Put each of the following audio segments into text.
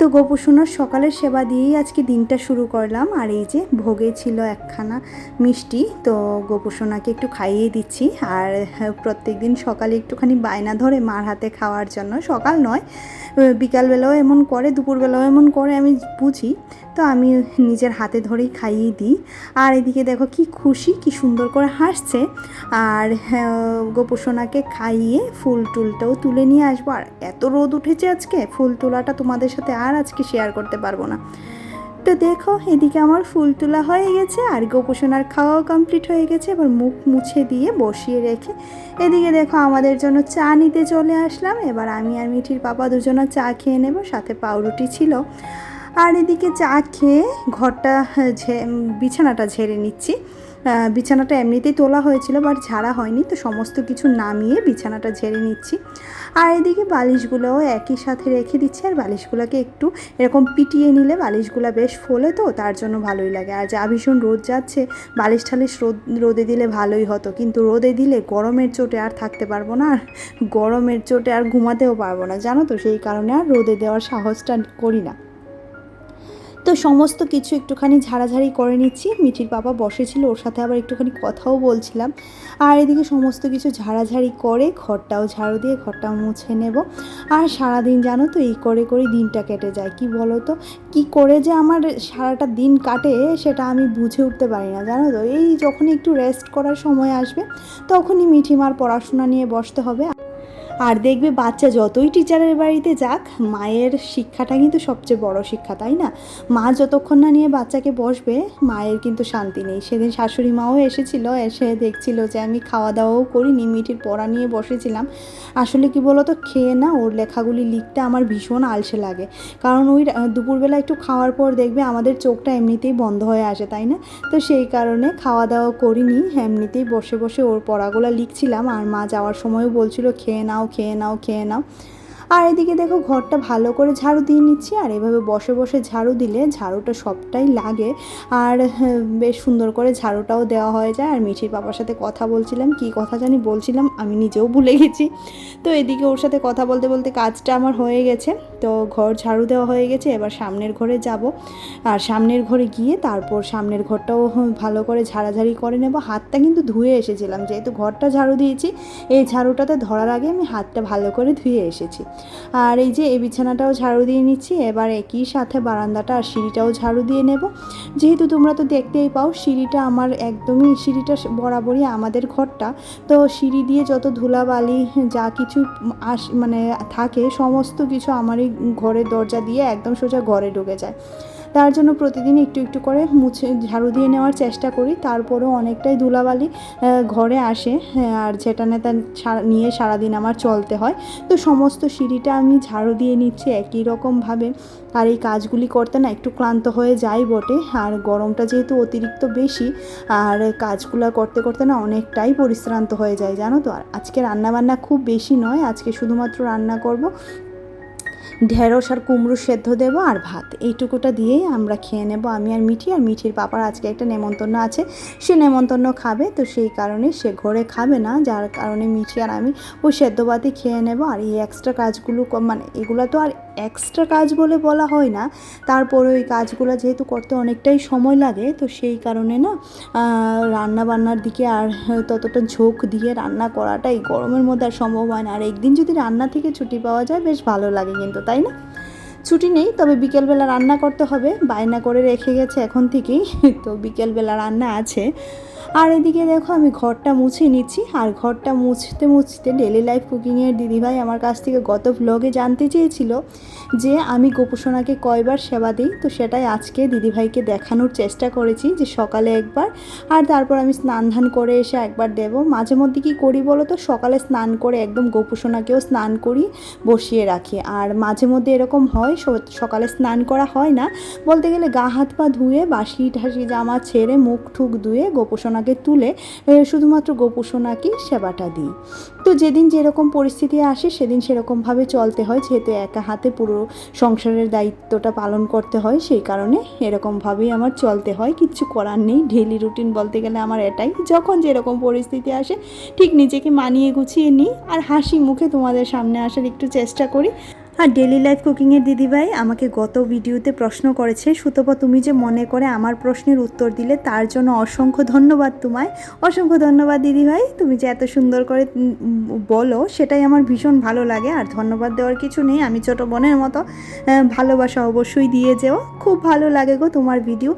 তো গোপসোনার সকালের সেবা দিয়েই আজকে দিনটা শুরু করলাম। আর এই যে ভোগে ছিল একখানা মিষ্টি তো গোপসোনাকে একটু খাইয়ে দিচ্ছি। আর প্রত্যেক দিন সকালে একটুখানি বায়না ধরে মার হাতে খাওয়ার জন্য সকাল নয় বিকালবেলাও এমন করে দুপুরবেলাও এমন করে আমি বুঝি। তো আমি নিজের হাতে ধরেই খাইয়ে দিই। আর এদিকে দেখো কি খুশি কি সুন্দর করে হাসছে। আর হ্যাঁ, গোপসোনাকে খাইয়ে ফুল টুলটাও তুলে নিয়ে আসব। আর এত রোদ উঠেছে আজকে ফুল তোলাটা তোমাদের সাথে আর আজকে শেয়ার করতে পারব না। তো দেখো, এদিকে আমার ফুল তোলা হয়ে গেছে আর গোপোষণার খাওয়াও কমপ্লিট হয়ে গেছে। এবার মুখ মুছে দিয়ে বসিয়ে রেখে এদিকে দেখো আমাদের জন্য চা নিতে চলে আসলাম। এবার আমি আর মিঠির পাপা দুজনে চা খেয়ে নেব, সাথে পাউরুটি ছিল। আর এদিকে চা খেয়ে ঘরটা বিছানাটা ঝেড়ে নিচ্ছি। বিছানাটা এমনিতেই তোলা হয়েছিল বাট ঝাড়া হয়নি, তো সমস্ত কিছু নামিয়ে বিছানাটা ঝেড়ে নিচ্ছি। আর এদিকে বালিশগুলোও একই সাথে রেখে দিচ্ছে। আর বালিশগুলোকে একটু এরকম পিটিয়ে নিলে বালিশগুলো বেশ ফোলে তো, তার জন্য ভালোই লাগে। আর যা ভীষণ রোদ যাচ্ছে, বালিশ ঠালিশ রোদ, রোদে দিলে ভালোই হতো। কিন্তু রোদে দিলে গরমের চোটে আর থাকতে পারব না, আর গরমের চোটে আর ঘুমাতেও পারব না। জানো তো, সেই কারণে আর রোদে দেওয়ার সাহসটা করি না। তো সমস্ত কিছু একটুখানি ঝাড়াঝাড়ি করে নিচ্ছি। মিঠির বাবা বসেছিল, ওর সাথে আবার একটুখানি কথাও বলছিলাম। আর এদিকে সমস্ত কিছু ঝাড়াঝাড়ি করে ঘরটাও ঝাড়ু দিয়ে ঘরটাও মুছে নেব। আর সারাদিন জানো তো, এই করে করে দিনটা কেটে যায়। কি বলো তো? কী করে যে আমার সারাটা দিন কাটে সেটা আমি বুঝে উঠতে পারি না, জানো তো? এই যখনই একটু রেস্ট করার সময় আসবে, তখনই মিঠিমার পড়াশোনা নিয়ে বসতে হবে। আর দেখবে বাচ্চা যতই টিচারের বাড়িতে যাক, মায়ের শিক্ষাটা কিন্তু সবচেয়ে বড় শিক্ষা, তাই না? মা যতক্ষণ না নিয়ে বাচ্চাকে বসবে, মায়ের কিন্তু শান্তি নেই। সেদিন শাশুড়ি মাও এসেছিল, এসে দেখছিল যে আমি খাওয়া দাওয়াও করিনি মিঠির পড়া নিয়ে বসেছিলাম। আসলে কি বলো তো খেয়ে না ওর লেখাগুলি লিখতে আমার ভীষণ আলসে লাগে। কারণ ওই দুপুরবেলা একটু খাওয়ার পর দেখবে আমাদের চোখটা এমনিতেই বন্ধ হয়ে আসে, তাই না? তো সেই কারণে খাওয়া দাওয়া করিনি, এমনিতেই বসে বসে ওর পড়াগুলো লিখছিলাম। আর মা যাওয়ার সময়ও বলছিল, খেয়ে নাও খেয়ে নাও খেয়ে নাও আর এদিকে দেখো ঘরটা ভালো করে ঝাড়ু দিয়ে নিচ্ছি আর এভাবে বসে বসে ঝাড়ু দিলে ঝাড়ুটা সবটাই লাগে। আর হ্যাঁ, বেশ সুন্দর করে ঝাড়ুটাও দেওয়া হয়ে যায়। আর মিঠির বাবার সাথে কথা বলছিলাম কি কথা জানি বলছিলাম আমি নিজেও ভুলে গেছি। তো এদিকে ওর সাথে কথা বলতে বলতে কাজটা আমার হয়ে গেছে। তো ঘর ঝাড়ু দেওয়া হয়ে গেছে এবার সামনের ঘরে যাব। আর সামনের ঘরে গিয়ে তারপর সামনের ঘরটাও ভালো করে ঝাড়াঝাড়ি করে নেব। হাতটা কিন্তু ধুয়ে এসেছিলাম যেহেতু ঘরটা ঝাড়ু দিয়েছি এই ঝাড়ুটাতে ধরার আগে আমি হাতটা ভালো করে ধুয়ে এসেছি। আর এই যে এই বিছানাটাও ঝাড়ু দিয়ে নিচ্ছি, এবার একই সাথে বারান্দাটা আর সিঁড়িটাও ঝাড়ু দিয়ে নেব। যেহেতু তোমরা তো দেখতেই পাও, সিঁড়িটা আমার একদমই, সিঁড়িটা বরাবরই আমাদের ঘরটা। তো সিঁড়ি দিয়ে যত ধুলাবালি, যা কিছু আস মানে থাকে, সমস্ত কিছু আমারই ঘরের দরজা দিয়ে একদম সোজা ঘরে ঢুকে যায়। তার জন্য প্রতিদিন একটু একটু করে মুছে ঝাড়ু দিয়ে নেওয়ার চেষ্টা করি। তারপরেও অনেকটাই ধুলাবালি ঘরে আসে হ্যাঁ, আর যেটা নেতা নিয়ে সারাদিন আমার চলতে হয়। তো সমস্ত সিঁড়িটা আমি ঝাড়ু দিয়ে নিচ্ছি একই রকমভাবে। আর এই কাজগুলি করতে না একটু ক্লান্ত হয়ে যাই বটে। আর গরমটা যেহেতু অতিরিক্ত বেশি আর কাজগুলো করতে করতে না অনেকটাই পরিশ্রান্ত হয়ে যায় জানো তো? আর আজকে রান্নাবান্না খুব বেশি নয় আজকে শুধুমাত্র রান্না করব ঢেঁড়স আর কুমড়ো সেদ্ধ দেব আর ভাত। এইটুকুটা দিয়েই আমরা খেয়ে নেব আমি আর মিঠি। আর মিঠির পাপার আজকে একটা নেমন্তন্ন আছে। সে নেমন্তন্ন খাবে তো সেই কারণে সে ঘরে খাবে না। যার কারণে মিঠি আর আমি ওই সেদ্ধ ভাতই খেয়ে নেব। আর এই এক্সট্রা কাজগুলো মানে এগুলো তো আর এক্সট্রা কাজ বলে বলা হয় না। তারপরে ওই কাজগুলো যেহেতু করতে অনেকটাই সময় লাগে, তো সেই কারণে না রান্না বান্নার দিকে আর ততটা ঝোঁক দিয়ে রান্না করাটা এই গরমের মধ্যে আর সম্ভব হয় না। আর একদিন যদি রান্না থেকে ছুটি পাওয়া যায়, বেশ ভালো লাগে কিন্তু, তাই না? ছুটি নেই, তবে বিকেলবেলা রান্না করতে হবে। বায়না করে রেখে গেছে এখন থেকেই, তো বিকেলবেলা রান্না আছে। আর এদিকে দেখো, আমি ঘরটা মুছে নিচ্ছি। আর ঘরটা মুছতে মুছতে ডেলি লাইফ কুকিংয়ের দিদিভাই আমার কাছ থেকে গত ভ্লগে জানতে চেয়েছিল যে, আমি গোপসোনাকে কয়বার সেবা দিই। তো সেটাই আজকে দিদিভাইকে দেখানোর চেষ্টা করেছি যে সকালে একবার, আর তারপর আমি স্নান ধান করে এসে একবার দেব। মাঝে মধ্যে কি করি বলো তো? সকালে স্নান করে একদম গোপসোনাকেও স্নান করি, বসিয়ে রাখি। আর মাঝে মধ্যে এরকম হয় সকালে স্নান করা হয় না। বলতে গেলে গা হাত পা ধুয়ে বাসি ঠাসি জামা ছেড়ে মুখ ঠুক ধুয়ে গোপসোনা গোপুসোনাকে তুলে শুধুমাত্র শুধুমাত্র গোপুসোনাকে সেবাটা দিই। তো যেদিন যেরকম পরিস্থিতি আসে, সেদিন সেরকমভাবে চলতে হয়, যেহেতু একা হাতে পুরো সংসারের দায়িত্বটা পালন করতে হয়, সেই কারণে এরকমভাবেই আমার চলতে হয়, কিচ্ছু করার নেই। ডেলি রুটিন বলতে গেলে আমার এটাই। যখন যেরকম পরিস্থিতি আসে, ঠিক নিজেকে মানিয়ে গুছিয়ে নিই, আর হাসি মুখে তোমাদের সামনে আসার একটু চেষ্টা করি। আর ডেলি লাইফ কুকিংয়ের দিদিভাই আমাকে গত ভিডিওতে প্রশ্ন করেছে, সুতপা, তুমি যে মনে করে আমার প্রশ্নের উত্তর দিলে, তার জন্য অসংখ্য ধন্যবাদ তোমায়। অসংখ্য ধন্যবাদ দিদিভাই, তুমি যে এত সুন্দর করে বলো, সেটাই আমার ভীষণ ভালো লাগে। আর ধন্যবাদ দেওয়ার কিছু নেই, আমি ছোট বোনের মতো ভালোবাসা অবশ্যই দিয়ে যেও। খুব ভালো লাগে গো তোমার ভিডিও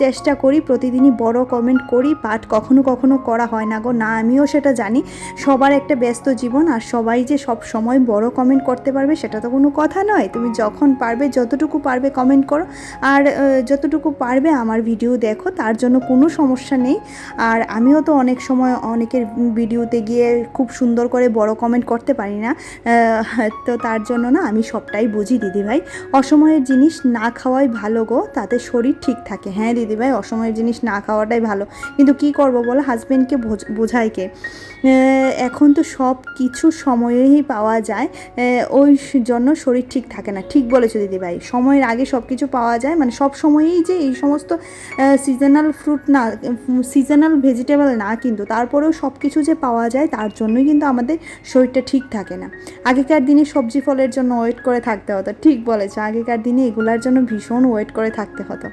চেষ্টা করি, প্রতিদিনই বড় কমেন্ট করি পাঠ কখনো কখনো করা হয় না গো। না, আমিও সেটা জানি। সবার একটা ব্যস্ত জীবন, আর সবাই যে সব সময় বড় কমেন্ট করতে পারবে সেটা তো কোনো কথা নয়। তুমি যখন পারবে, যতটুকু পারবে কমেন্ট করো। আর যতটুকু পারবে আমার ভিডিও দেখো, তার জন্য কোনো সমস্যা নেই। আর আমিও তো অনেক সময় অনেকের ভিডিওতে গিয়ে খুব সুন্দর করে বড় কমেন্ট করতে পারি না। তো তার জন্য না আমি সবটাই বুঝি দিদিভাই অসময়ের জিনিস না খাওয়াই ভালো গো, তাতে শরীর ঠিক থাকে। হ্যাঁ দিদিভাই অসময়ের জিনিস না খাওয়াটাই ভালো। কিন্তু কি করব বলো? হাজব্যান্ডকে বোঝায় কে? এখন তো সব কিছু সময়েই পাওয়া যায়। ওই জন্য শরীর ঠিক থাকে না। ঠিক বলেছ দিদিভাই সময়ের আগে সব কিছু পাওয়া যায়। মানে সব সময়েই যে এই সমস্ত সিজনাল ফ্রুট না সিজনাল ভেজিটেবল না কিন্তু, তারপরেও সব কিছু যে পাওয়া যায়, তার জন্যই কিন্তু আমাদের শরীরটা ঠিক থাকে না। আগেকার দিনে সবজি ফলের জন্য ওয়েট করে থাকতে হতো। ঠিক বলেছ, আগেকার দিনে এগুলার জন্য ভীষণ ওয়েট করে থাকতে হতো।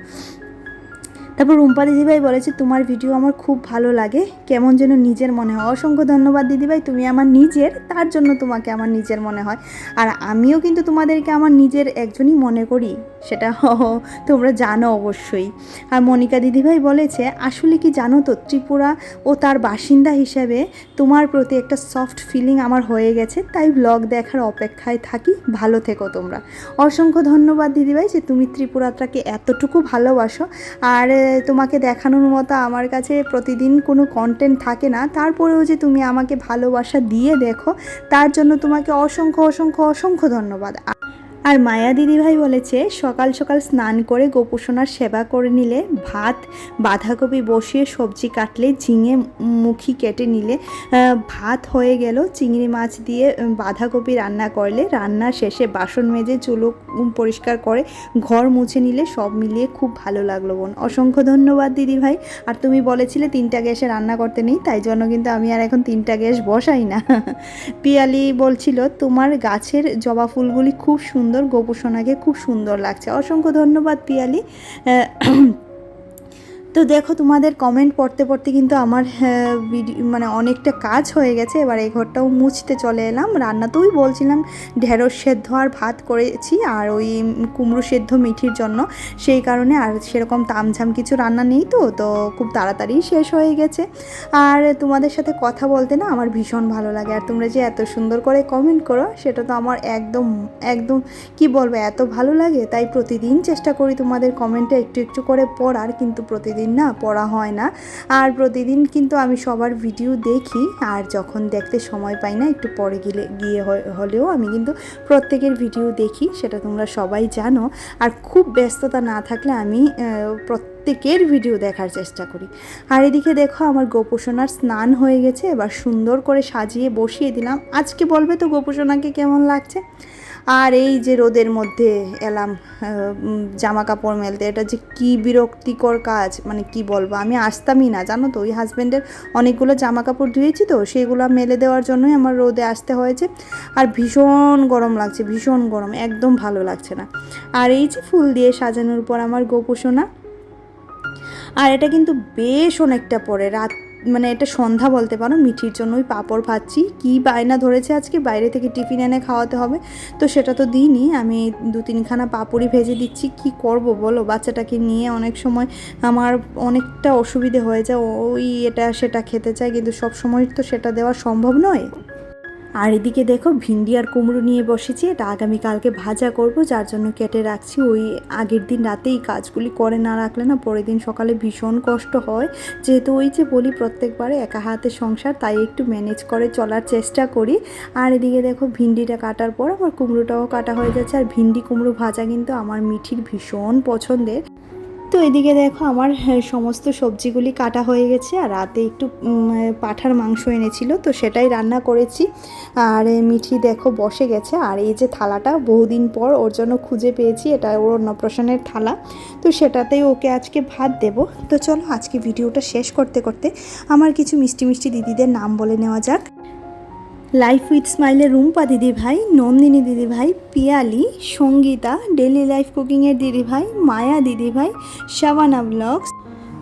তারপর রুম্পা দিদিভাই বলেছে, তোমার ভিডিও আমার খুব ভালো লাগে। কেমন যেন নিজের মনে হয়। অসংখ্য ধন্যবাদ দিদিভাই, তুমি আমার নিজের, তার জন্য তোমাকে আমার নিজের মনে হয়। আর আমিও কিন্তু তোমাদেরকে আমার নিজের একজনই মনে করি, সেটা তোমরা জানো অবশ্যই। আর মনিকা দিদিভাই বলেছে, আসলে কি জানো তো, ত্রিপুরা ও তার বাসিন্দা হিসেবে তোমার প্রতি একটা সফট ফিলিং আমার হয়ে গেছে, তাই ব্লগ দেখার অপেক্ষায় থাকি। ভালো থেকো তোমরা। অসংখ্য ধন্যবাদ দিদিভাই যে তুমি ত্রিপুরাটাকে এতটুকু ভালোবাসো। আর তোমাকে দেখানোর মতো আমার কাছে প্রতিদিন কোনো কন্টেন্ট থাকে না। তারপরেও যে তুমি আমাকে ভালোবাসা দিয়ে দেখো, তার জন্য তোমাকে অসংখ্য অসংখ্য অসংখ্য ধন্যবাদ। আর মায়া দিদিভাই বলেছে, সকাল সকাল স্নান করে গোপুসোনার সেবা করে নিলে ভাত, বাঁধাকপি বসিয়ে সবজি কাটলে, ঝিঙে মুখি কেটে নিলে ভাত হয়ে গেল, চিংড়ি মাছ দিয়ে বাঁধাকপি রান্না করলে রান্নার শেষে বাসন মেজে চুলো পরিষ্কার করে ঘর মুছে নিলে সব মিলিয়ে খুব ভালো লাগল বোন। অসংখ্য ধন্যবাদ দিদিভাই। আর তুমি বলেছিলে তিনটা গ্যাসে রান্না করতে নেই, তাই জন্য কিন্তু আমি আর এখন তিনটা গ্যাস বসাই না। পিয়ালি বলছিল, তোমার গাছের জবা ফুলগুলি খুব সুন্দর গোপুসোনাকে খুব সুন্দর লাগছে। অসংখ্য ধন্যবাদ পিয়ালি। তো দেখো তোমাদের কমেন্ট পড়তে পড়তে কিন্তু আমার ভিডিও মানে অনেকটা কাজ হয়ে গেছে। এবার এই ঘরটাও মুছতে চলে এলাম। রান্নাতেই বলছিলাম ঢেঁড়স সেদ্ধ আর ভাত করেছি আর ওই কুমড়ো সেদ্ধ মিঠির জন্য। সেই কারণে আর সেরকম তামঝাম কিছু রান্না নেই তো তো খুব তাড়াতাড়ি শেষ হয়ে গেছে। আর তোমাদের সাথে কথা বলতে না আমার ভীষণ ভালো লাগে। আর তোমরা যে এত সুন্দর করে কমেন্ট করো, সেটা তো আমার একদম একদম, কি বলব, এত ভালো লাগে। তাই প্রতিদিন চেষ্টা করি তোমাদের কমেন্টে একটু একটু করে পড়ার, কিন্তু প্রতিদিন না পড়া হয় না। আর প্রতিদিন কিন্তু আমি সবার ভিডিও দেখি। আর যখন দেখতে সময় পাই না, একটু পরে গেলে, গিয়ে হলেও আমি কিন্তু প্রত্যেকের ভিডিও দেখি, সেটা তোমরা সবাই জানো। আর খুব ব্যস্ততা না থাকলে আমি প্রত্যেকের ভিডিও দেখার চেষ্টা করি। আর এদিকে দেখো আমার গোপোষণার স্নান হয়ে গেছে, এবার সুন্দর করে সাজিয়ে বসিয়ে দিলাম। আজকে বলবে তো গোপোষণাকে কেমন লাগছে? আর এই যে রোদের মধ্যে এলাম জামা কাপড় মেলতে, এটা যে কি বিরক্তিকর কাজ মানে কি বলব, আমি আসতামই না, জানো তো? ওই হাজব্যান্ডের অনেকগুলো জামা কাপড় ধুয়েছি তো, সেগুলো মেলে দেওয়ার জন্যই আমার রোদে আসতে হয়েছে। আর ভীষণ গরম লাগছে, ভীষণ গরম, একদম ভালো লাগছে না। আর এই যে ফুল দিয়ে সাজানোর পর আমার গোপুসোনা, আর এটা কিন্তু বেশ অনেকটা পরে, রাত মানে এটা সন্ধ্যা বলতে পারো, মিঠির জন্যই পাঁপড় ভাজছি। কি বায়না ধরেছে আজকে? বাইরে থেকে টিফিন এনে খাওয়াতে হবে। তো সেটা তো দিইনি, আমি দু তিনখানা পাঁপড়ই ভেজে দিচ্ছি। কি করব বলো? বাচ্চাটাকে নিয়ে অনেক সময় আমার অনেকটা অসুবিধে হয়ে যায়। ওই এটা সেটা খেতে চায়, কিন্তু সব সময় তো সেটা দেওয়া সম্ভব নয়। আর এদিকে দেখো ভিন্ডি আর কুমড়ো নিয়ে বসেছি, এটা আগামীকালকে ভাজা করব, যার জন্য কেটে রাখছি। ওই আগের দিন রাতেই কাজগুলি করে না রাখলে না, পরের দিন সকালে ভীষণ কষ্ট হয়। যেহেতু ওই যে বলি, প্রত্যেকবারে একা হাতে সংসার, তাই একটু ম্যানেজ করে চলার চেষ্টা করি। আর এদিকে দেখো ভিন্ডিটা কাটার পর আমার কুমড়োটাও কাটা হয়ে যাচ্ছে, আর ভিন্ডি কুমড়ো ভাজা কিন্তু আমার মিঠির ভীষণ পছন্দের। তো এদিকে দেখো আমার হ্যাঁ, সমস্ত সবজিগুলি কাটা হয়ে গেছে আর রাতে একটু পাঠার মাংস এনেছিল তো সেটাই রান্না করেছি। আর মিঠি দেখো বসে গেছে আর এই যে থালাটা বহুদিন পর ওর জন্য খুঁজে পেয়েছি এটা ওর অন্নপ্রাশনের থালা। তো সেটাতেই ওকে আজকে ভাত দেব। তো চলো আজকে ভিডিওটা শেষ করতে করতে আমার কিছু মিষ্টি মিষ্টি দিদিদের নাম বলে নেওয়া যাক। লাইফ উইথ স্মাইলের রুম্পা দিদিভাই, নন্দিনী দিদিভাই, পিয়ালি, সঙ্গীতা ডেলি লাইফ কুকিংয়ের দিদিভাই, মায়া দিদিভাই শাবানা ব্লগস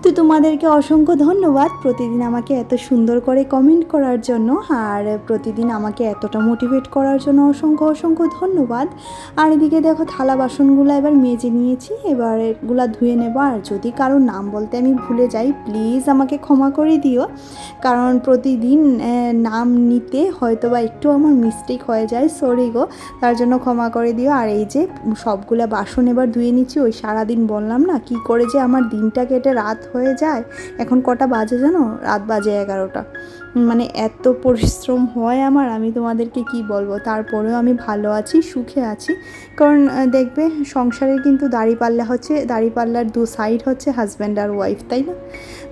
তো তোমাদেরকে অসংখ্য ধন্যবাদ প্রতিদিন আমাকে এত সুন্দর করে কমেন্ট করার জন্য আর প্রতিদিন আমাকে এতটা মোটিভেট করার জন্য অসংখ্য অসংখ্য ধন্যবাদ। আর এদিকে দেখো থালা বাসনগুলো এবার মেজে নিয়েছি, এবার এগুলা ধুয়ে নেব। আর যদি কারোর নাম বলতে আমি ভুলে যাই প্লিজ আমাকে ক্ষমা করে দিও। কারণ প্রতিদিন নাম নিতে হয়তো বা একটু আমার মিস্টেক হয়ে যায় সরি গো। তার জন্য ক্ষমা করে দিও। আর এই যে সবগুলা বাসন এবার ধুয়ে নিচ্ছি, ওই সারাদিন বললাম না, কি করে যে আমার দিনটা কেটে রাত হয়ে যায়। এখন কটা বাজে জানো? রাত বাজে এগারোটা। মানে এত পরিশ্রম হয় আমার, আমি তোমাদেরকে কি বলব? তারপরেও আমি ভালো আছি, সুখে আছি। কারণ দেখবে সংসারে কিন্তু দাড়িপাল্লা হচ্ছে, দাড়িপাল্লার দু সাইড হচ্ছে হাজব্যান্ড আর ওয়াইফ তাই না?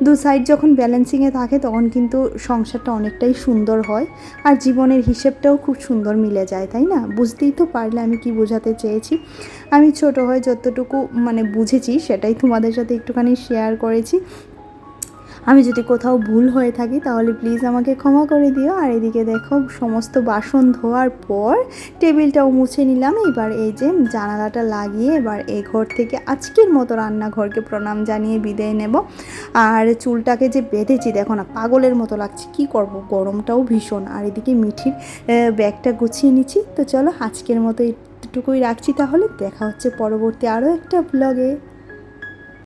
দু সাইড যখন ব্যালেন্সিংয়ে থাকে, তখন কিন্তু সংসারটা অনেকটাই সুন্দর হয় আর জীবনের হিসেবটাও খুব সুন্দর মিলে যায়, তাই না? বুঝতেই তো পারলে আমি কি বোঝাতে চেয়েছি। আমি ছোট হয়ে যতটুকু মানে বুঝেছি, সেটাই তোমাদের সাথে একটুখানি শেয়ার করেছি। আমি যদি কোথাও ভুল হয়ে থাকি, তাহলে প্লিজ আমাকে ক্ষমা করে দিও। আর এদিকে দেখো, সমস্ত বাসন ধোয়ার পর টেবিলটাও মুছে নিলাম। এবার এই যে জানালাটা লাগিয়ে এবার এই ঘর থেকে আজকের মতো রান্নাঘরকে প্রণাম জানিয়ে বিদায় নেব। আর চুলটাকে যে বেঁধেছি, দেখো না, পাগলের মতো লাগছে। কি করব? গরমটাও ভীষণ। আর এদিকে মিঠির ব্যাগটা গুছিয়ে নিচ্ছি। তো চলো, আজকের মতো এইটুকুই রাখছি। তাহলে দেখা হচ্ছে পরবর্তী আরও একটা ব্লগে